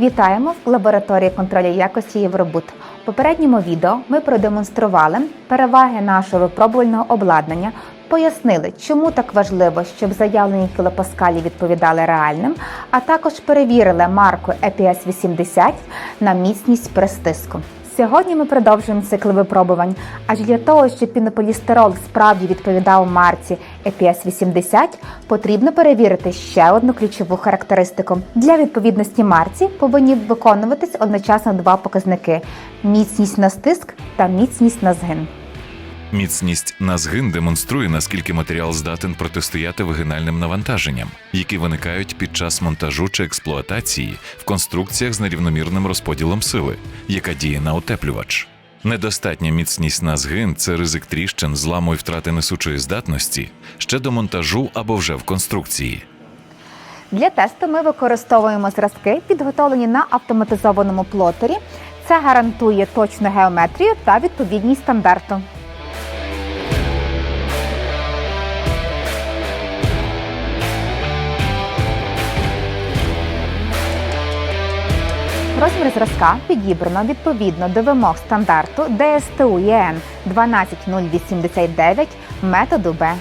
Вітаємо в лабораторії контролю якості Євробут. У попередньому відео ми продемонстрували переваги нашого випробувального обладнання, пояснили, чому так важливо, щоб заявлені кілопаскалі відповідали реальним, а також перевірили марку EPS 80 на міцність при стиску. Сьогодні ми продовжуємо цикл випробувань, Аж для того, щоб пінополістирол справді відповідав марці EPS 80, потрібно перевірити ще одну ключову характеристику. Для відповідності марці повинні виконуватись одночасно два показники: міцність на стиск та міцність на згин. Міцність на згин демонструє, наскільки матеріал здатен протистояти вагінальним навантаженням, які виникають під час монтажу чи експлуатації в конструкціях з нерівномірним розподілом сили, яка діє на утеплювач. Недостатня міцність на згин це ризик тріщин, зламу і втрати несучої здатності ще до монтажу або вже в конструкції. Для тесту ми використовуємо зразки, підготовлені на автоматизованому плотері. Це гарантує точну геометрію та відповідність стандарту. Розмір зразка підібрано відповідно до вимог стандарту ДСТУ ЄН 12089 методу Б.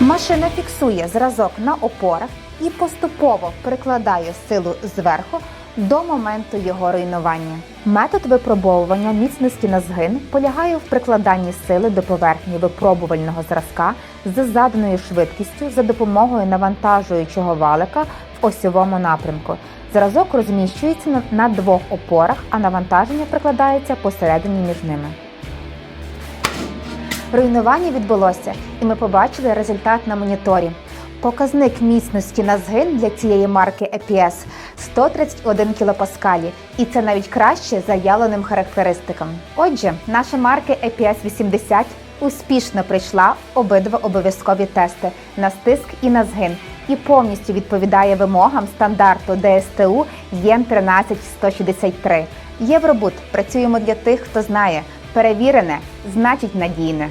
Машина фіксує зразок на опорах і поступово прикладає силу зверху до моменту його руйнування. Метод випробовування міцності на згин полягає в прикладанні сили до поверхні випробувального зразка з заданою швидкістю за допомогою навантажуючого валика в осьовому напрямку. Зразок розміщується на- двох опорах, а навантаження прикладається посередині між ними. Руйнування відбулося, і ми побачили результат на моніторі. Показник міцності на згин для цієї марки EPS 131 кілопаскалі, і це навіть краще за явленим характеристикам. Отже, наша марка EPS 80 успішно пройшла обидва обов'язкові тести на стиск і на згин і повністю відповідає вимогам стандарту ДСТУ ЄН 13163. Євробут працюємо для тих, хто знає. Перевірене значить надійне.